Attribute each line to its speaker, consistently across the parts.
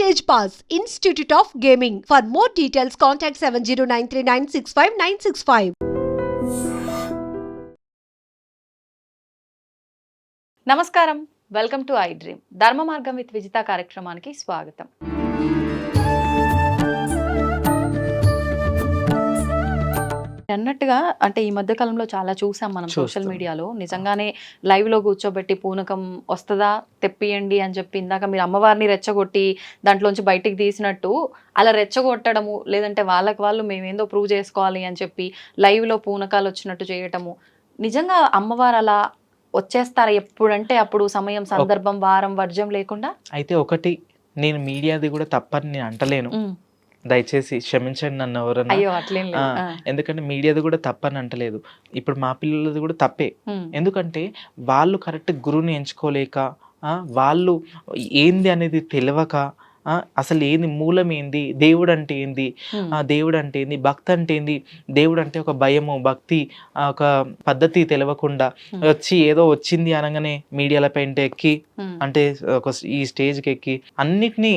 Speaker 1: Stage pass institute of gaming for more details contact seven zero nine three nine six five nine six five
Speaker 2: నమస్కారం. Welcome to I dream Dharma Margam with Vijitha కార్యక్రమానికి స్వాగతం. అన్నట్టుగా అంటే ఈ మధ్య కాలంలో చాలా చూసాం మనం సోషల్. మీడియాలో. నిజంగానే లైవ్లో కూర్చోబెట్టి పూనకం వస్తుందా తెప్పియండి అని చెప్పి ఇందాక మీరు అమ్మవారిని రెచ్చగొట్టి దాంట్లోంచి బయటికి తీసినట్టు అలా రెచ్చగొట్టడము లేదంటే వాళ్ళకి వాళ్ళు మేమేందో ప్రూవ్ చేసుకోవాలి అని చెప్పి లైవ్లో పూనకాలు వచ్చినట్టు చేయటము. నిజంగా అమ్మవారు అలా వచ్చేస్తారా ఎప్పుడంటే అప్పుడు సమయం సందర్భం వారం వర్జం లేకుండా?
Speaker 3: అయితే ఒకటి నేను మీడియాది కూడా తప్పని నేను అంటలేను. దయచేసి క్షమించండి నన్ను ఎవరన్నా. ఎందుకంటే మీడియాది కూడా తప్పని అంటలేదు ఇప్పుడు మా పిల్లలది కూడా తప్పే. ఎందుకంటే వాళ్ళు కరెక్ట్ గురువుని ఎంచుకోలేక ఆ, వాళ్ళు ఏంది అనేది తెలియక ఆ, అసలు ఏంది మూలం ఏంది దేవుడు అంటే ఏంది దేవుడు అంటే ఏంది భక్తి అంటే ఏంది దేవుడు అంటే ఒక భయము భక్తి ఒక పద్ధతి తెలియకుండా. వచ్చి ఏదో వచ్చింది అనగానే మీడియాల పెంట ఎక్కి. అంటే ఒక ఈ స్టేజ్కి ఎక్కి అన్నిటినీ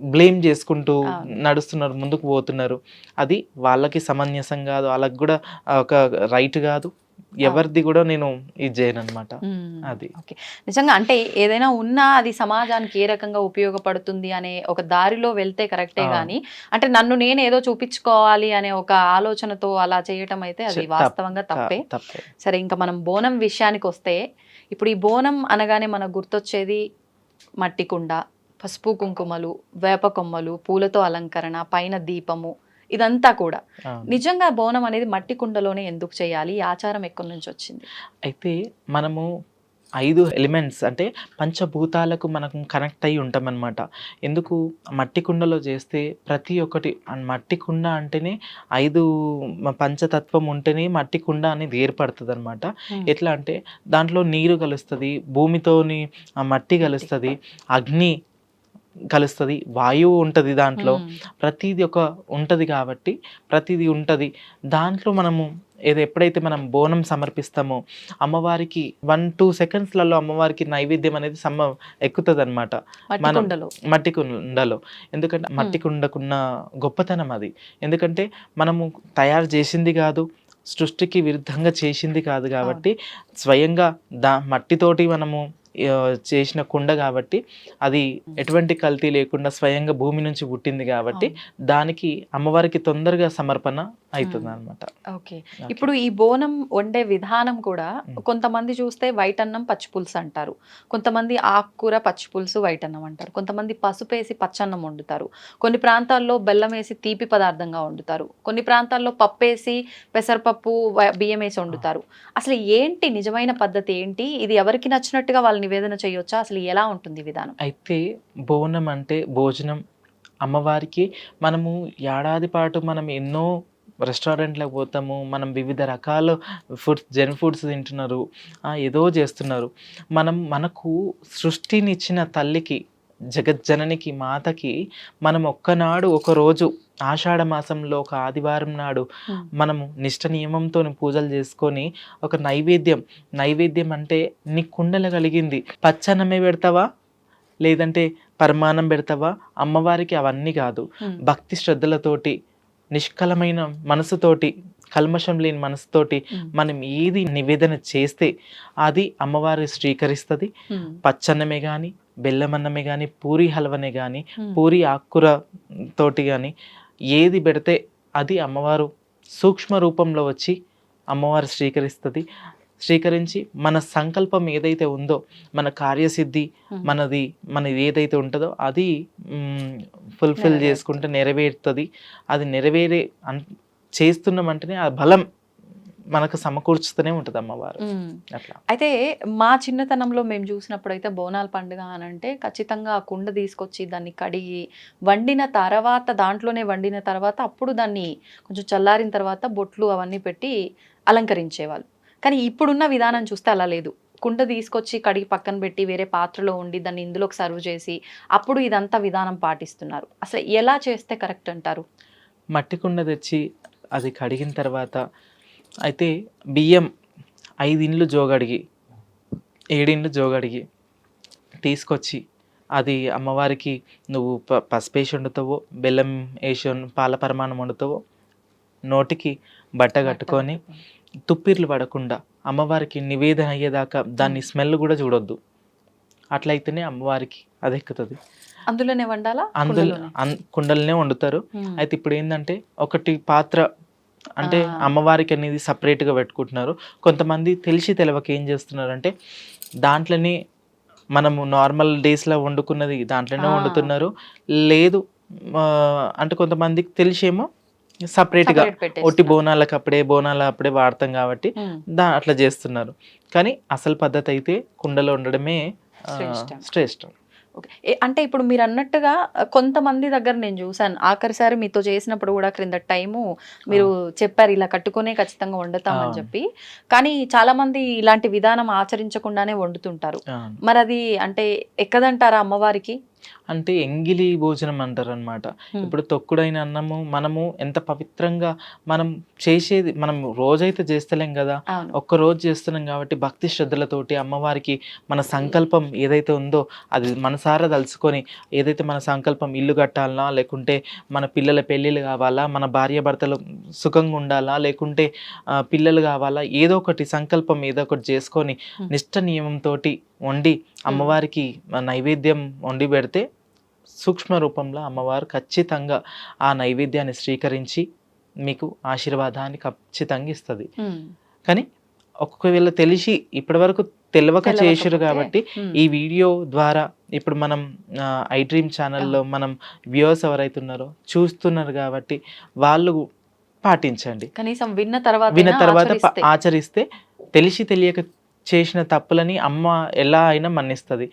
Speaker 3: బ్లేమ్ చేసుకుంటూ. నడుస్తున్నారు ముందుకు పోతున్నారు. అది వాళ్ళకి సమంజసం కాదు వాళ్ళకి కూడా ఒక రైట్ కాదు. ఎవరిది కూడా నేను ఇది చేయను అనమాట. అది.
Speaker 2: ఓకే. నిజంగా అంటే ఏదైనా ఉన్నా అది సమాజానికి ఏ రకంగా ఉపయోగపడుతుంది అనే ఒక దారిలో వెళ్తే కరెక్టే. గానీ అంటే నన్ను నేను ఏదో చూపించుకోవాలి అనే ఒక ఆలోచనతో అలా చేయటం అయితే అది వాస్తవంగా తప్పే.
Speaker 3: తప్పే.
Speaker 2: సరే ఇంకా మనం బోనం విషయానికి వస్తే ఇప్పుడు ఈ బోనం అనగానే మనకు గుర్తొచ్చేది మట్టి కుండ పసుపు కుంకుమలు వేప కొమ్మలు పూలతో అలంకరణ పైన దీపము ఇదంతా కూడా. నిజంగా బోనం అనేది మట్టి కుండలోనే ఎందుకు చేయాలి? ఈ ఆచారం ఎక్కడి నుంచి వచ్చింది?
Speaker 3: అయితే మనము ఐదు ఎలిమెంట్స్ అంటే పంచభూతాలకు మనకు కనెక్ట్ అయ్యి ఉంటాం అనమాట ఎందుకు? మట్టి కుండలో చేస్తే ప్రతి ఒక్కటి మట్టి కుండ అంటేనే ఐదు పంచతత్వం ఉంటేనే మట్టి కుండ అనేది ఏర్పడుతుంది అనమాట ఎట్లా అంటే దాంట్లో నీరు కలుస్తుంది భూమితోని ఆ మట్టి కలుస్తుంది అగ్ని కలుస్తుంది. వాయువు ఉంటుంది దాంట్లో. ప్రతిదీ ఒక ఉంటుంది కాబట్టి ప్రతిదీ ఉంటుంది. దాంట్లో మనము ఏదో ఎప్పుడైతే మనం బోనం సమర్పిస్తామో అమ్మవారికి వన్ టూ సెకండ్స్లలో అమ్మవారికి నైవేద్యం అనేది సమ్మ ఎక్కుతుంది అనమాట
Speaker 2: మట్టి
Speaker 3: మనం-
Speaker 2: కుండలో.
Speaker 3: మట్టి కుండలో. ఎందుకంటే మట్టి కుండకున్న గొప్పతనం అది. ఎందుకంటే మనము తయారు చేసింది కాదు సృష్టికి విరుద్ధంగా చేసింది కాదు కాబట్టి స్వయంగా దా మట్టితోటి మనము చేసిన కుండ కాబట్టి అది ఎటువంటి కల్తీ లేకుండా స్వయంగా భూమి నుంచి పుట్టింది కాబట్టి దానికి అమ్మవారికి తొందరగా సమర్పణ అవుతుంది అనమాట
Speaker 2: ఓకే. ఇప్పుడు ఈ బోనం వండే విధానం కూడా. కొంతమంది చూస్తే వైట్ అన్నం పచ్చి పులుసు అంటారు. కొంతమంది ఆకుకూర పచ్చి పులుసు వైట్ అన్నం అంటారు. కొంతమంది పసుపు వేసి పచ్చన్నం వండుతారు. కొన్ని ప్రాంతాల్లో బెల్లం వేసి తీపి పదార్థంగా వండుతారు. కొన్ని ప్రాంతాల్లో పప్పు వేసి పెసరపప్పు బియ్యం వేసి వండుతారు. అసలు ఏంటి నిజమైన పద్ధతి ఏంటి? ఇది ఎవరికి నచ్చినట్టుగా వాళ్ళు నివేదన చేయొచ్చా? అసలు ఎలా ఉంటుంది విధానం?
Speaker 3: అయితే బోనం అంటే భోజనం అమ్మవారికి మనము ఏడాది పాటు మనం ఎన్నో రెస్టారెంట్లకు పోతాము మనం వివిధ రకాల ఫుడ్స్ జంక్ ఫుడ్స్ తింటున్నారు ఏదో చేస్తున్నారు. మనం మనకు సృష్టినిచ్చిన తల్లికి జగజ్జననికి మాతకి మనం ఒక్కనాడు ఒక రోజు ఆషాఢ మాసంలో ఒక ఆదివారం నాడు. మనము నిష్ట నియమంతో పూజలు చేసుకొని ఒక నైవేద్యం నైవేద్యం అంటే నీ కుండలు కలిగింది. పచ్చనమే పెడతావా? లేదంటే పరమాన్నం పెడతావా? అమ్మవారికి అవన్నీ కాదు. భక్తి శ్రద్ధలతోటి నిష్కలమైన మనసుతోటి కల్మషం లేని మనసుతోటి. మనం ఏది నివేదన చేస్తే అది అమ్మవారి స్వీకరిస్తుంది. పచ్చన్నమే కానీ బెల్లమన్నమే కానీ పూరి హల్వనే కానీ. పూరి ఆకుకూర తోటి కానీ ఏది పెడితే అది అమ్మవారు సూక్ష్మ రూపంలో వచ్చి అమ్మవారు స్వీకరిస్తుంది స్వీకరించి మన సంకల్పం ఏదైతే ఉందో మన కార్యసిద్ధి. మనది మనది ఏదైతే ఉంటుందో అది ఫుల్ఫిల్. చేసుకుంటే నెరవేరుతుంది. అది నెరవేరే అన్ చేస్తున్నామంటేనే ఆ బలం మనకు సమకూర్చుతూనే ఉంటుంది అమ్మవారు.
Speaker 2: మ్మ్.
Speaker 3: అట్లా.
Speaker 2: అయితే మా చిన్నతనంలో మేము చూసినప్పుడు అయితే బోనాల పండుగ అని అంటే ఖచ్చితంగా ఆ కుండ తీసుకొచ్చి దాన్ని కడిగి వండిన తర్వాత దాంట్లోనే వండిన తర్వాత అప్పుడు దాన్ని కొంచెం చల్లారిన తర్వాత బొట్లు అవన్నీ పెట్టి అలంకరించేవాళ్ళు. కానీ ఇప్పుడున్న విధానం చూస్తే అలా లేదు. కుండ తీసుకొచ్చి కడిగి పక్కన పెట్టి వేరే పాత్రలో ఉండి దాన్ని ఇందులోకి సర్వ్ చేసి అప్పుడు ఇదంతా విధానం పాటిస్తున్నారు. అసలు ఎలా చేస్తే కరెక్ట్ అంటారు?
Speaker 3: మట్టి కుండ తెచ్చి అది కడిగిన తర్వాత అయితే బియ్యం ఐదు ఇండ్లు జోగడిగి ఏడిండ్లు జోగడిగి తీసుకొచ్చి అది అమ్మవారికి నువ్వు ప పసుపేసి వండుతావో బెల్లం వేసి పాల పరమాణం వండుతావో నోటికి బట్ట కట్టుకొని. తుప్పిర్లు పడకుండా అమ్మవారికి నివేదన అయ్యేదాకా దాన్ని స్మెల్ కూడా చూడొద్దు అట్లయితేనే అమ్మవారికి అది ఎక్కుతుంది
Speaker 2: అందులోనే వండాలా
Speaker 3: అందులో
Speaker 2: కుండలోనే?
Speaker 3: వండుతారు. అయితే ఇప్పుడు ఏంటంటే ఒకటి పాత్ర అంటే. అమ్మవారికి అనేది సపరేట్గా పెట్టుకుంటున్నారు కొంతమంది తెలిసి తెలవక ఏం చేస్తున్నారు అంటే దాంట్లోనే మనము నార్మల్ డేస్లో వండుకున్నది దాంట్లోనే. వండుతున్నారు లేదు అంటే కొంతమందికి తెలిసేమో
Speaker 2: Separate పెట్టేస్తున్నారు.
Speaker 3: ఒట్టి బోనాలకు అప్పుడే బోనాలు అప్పుడే వాడతాం కాబట్టి
Speaker 2: ఉమ్.
Speaker 3: దా అట్లా చేస్తున్నారు కానీ అసలు పద్ధతి అయితే కుండలో ఉండడమే
Speaker 2: శ్రేష్టం. అంటే ఇప్పుడు మీరు అన్నట్టుగా కొంతమంది దగ్గర నేను చూసాను ఆఖరిసారి మీతో చేసినప్పుడు కూడా క్రింద టైము మీరు చెప్పారు ఇలా కట్టుకునే ఖచ్చితంగా వండుతామని. చెప్పి కానీ చాలా మంది ఇలాంటి విధానం ఆచరించకుండానే వండుతుంటారు. మరి అది అంటే ఎక్కదంటారా అమ్మవారికి
Speaker 3: అంటే ఎంగిలి భోజనం అంటారు అనమాట
Speaker 2: Hmm.
Speaker 3: ఇప్పుడు తొక్కుడైన అన్నము మనము ఎంత పవిత్రంగా మనం చేసేది మనం రోజైతే చేస్తలేం కదా ఒక్క రోజు చేస్తున్నాం కాబట్టి భక్తి శ్రద్ధలతోటి అమ్మవారికి మన సంకల్పం ఏదైతే ఉందో అది మనసారా తలుచుకొని ఏదైతే మన సంకల్పం ఇల్లు కట్టాలనా లేకుంటే మన పిల్లల పెళ్ళిళ్ళు కావాలా మన భార్య భర్తలు సుఖంగా ఉండాలా లేకుంటే పిల్లలు కావాలా ఏదో ఒకటి సంకల్పం ఏదో ఒకటి చేసుకొని. నిష్ట నియమంతో వండి అమ్మవారికి నైవేద్యం వండి పెడితే సూక్ష్మ రూపంలో అమ్మవారు ఖచ్చితంగా ఆ నైవేద్యాన్ని స్వీకరించి మీకు ఆశీర్వాదాన్ని ఖచ్చితంగా ఇస్తుంది. కానీ ఒకవేళ తెలిసి ఇప్పటివరకు తెలియక చేసిరు కాబట్టి. ఈ వీడియో ద్వారా ఇప్పుడు మనం ఐ డ్రీమ్ ఛానల్లో మనం వ్యూవర్స్ ఎవరైతే ఉన్నారో చూస్తున్నారు కాబట్టి వాళ్ళు పాటించండి
Speaker 2: కనీసం విన్న తర్వాత
Speaker 3: విన్న తర్వాత.
Speaker 2: ఆచరిస్తే
Speaker 3: తెలిసి తెలియక చేసిన తప్పులని అమ్మ ఎలా అయినా మన్నిస్తుంది.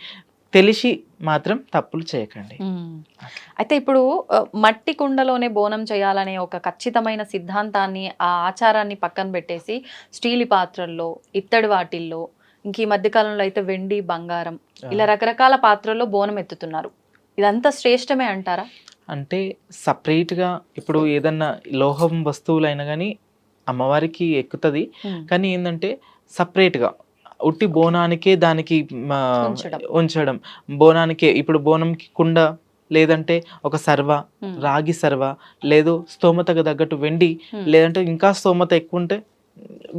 Speaker 3: తెలిసి మాత్రం తప్పులు చేయకండి.
Speaker 2: అయితే ఇప్పుడు మట్టి కుండలోనే బోనం చేయాలనే ఒక ఖచ్చితమైన సిద్ధాంతాన్ని ఆ ఆచారాన్ని పక్కన పెట్టేసి స్టీల్ పాత్రల్లో ఇత్తడి వాటిల్లో ఇంక ఈ మధ్యకాలంలో అయితే వెండి బంగారం ఇలా రకరకాల పాత్రల్లో బోనం ఎత్తుతున్నారు. ఇదంతా శ్రేష్టమే అంటారా?
Speaker 3: అంటే సపరేట్గా ఇప్పుడు ఏదన్నా లోహం వస్తువులైనా కానీ అమ్మవారికి ఎక్కుతుంది. కానీ ఏంటంటే సపరేట్గా ఉట్టి బోనానికే దానికి
Speaker 2: ఉంచడం.
Speaker 3: బోనానికే ఇప్పుడు బోనంకి కుండ లేదంటే ఒక సర్వ. రాగి సర్వ లేదు స్తోమతకు తగ్గట్టు వెండి. లేదంటే ఇంకా స్తోమత ఎక్కువ ఉంటే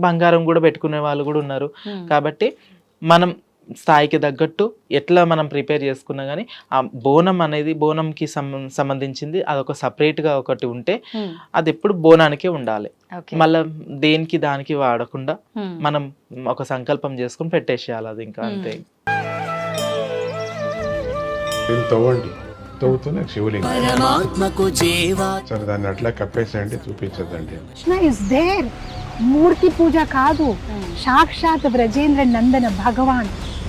Speaker 3: బంగారం కూడా పెట్టుకునే వాళ్ళు కూడా ఉన్నారు. కాబట్టి మనం స్థాయికి తగ్గట్టు ఎట్లా మనం ప్రిపేర్ చేసుకున్నా కానీ ఆ బోనం అనేది బోనంకి సంబంధించింది అదొక సపరేట్గా ఒకటి ఉంటే. అది ఎప్పుడు బోనానికే ఉండాలి.
Speaker 2: ఓకే.
Speaker 3: మళ్ళీ దేనికి దానికి వాడకుండా. మనం ఒక సంకల్పం చేసుకుని పెట్టేసేయాలి అది ఇంకా అంతే.
Speaker 4: దీన్ని తవ్వండి. తవ్వుతూనే శివలింగం.
Speaker 5: పరమాత్మకు జీవా.
Speaker 4: సరే దాన్ని అట్లా కప్పేసేయండి చూపించదండి
Speaker 6: కృష్ణ ఇస్ దేర్ మూర్తి పూజ కాదు. సాక్షాత్ బ్రజేంద్ర నందన భగవాన్.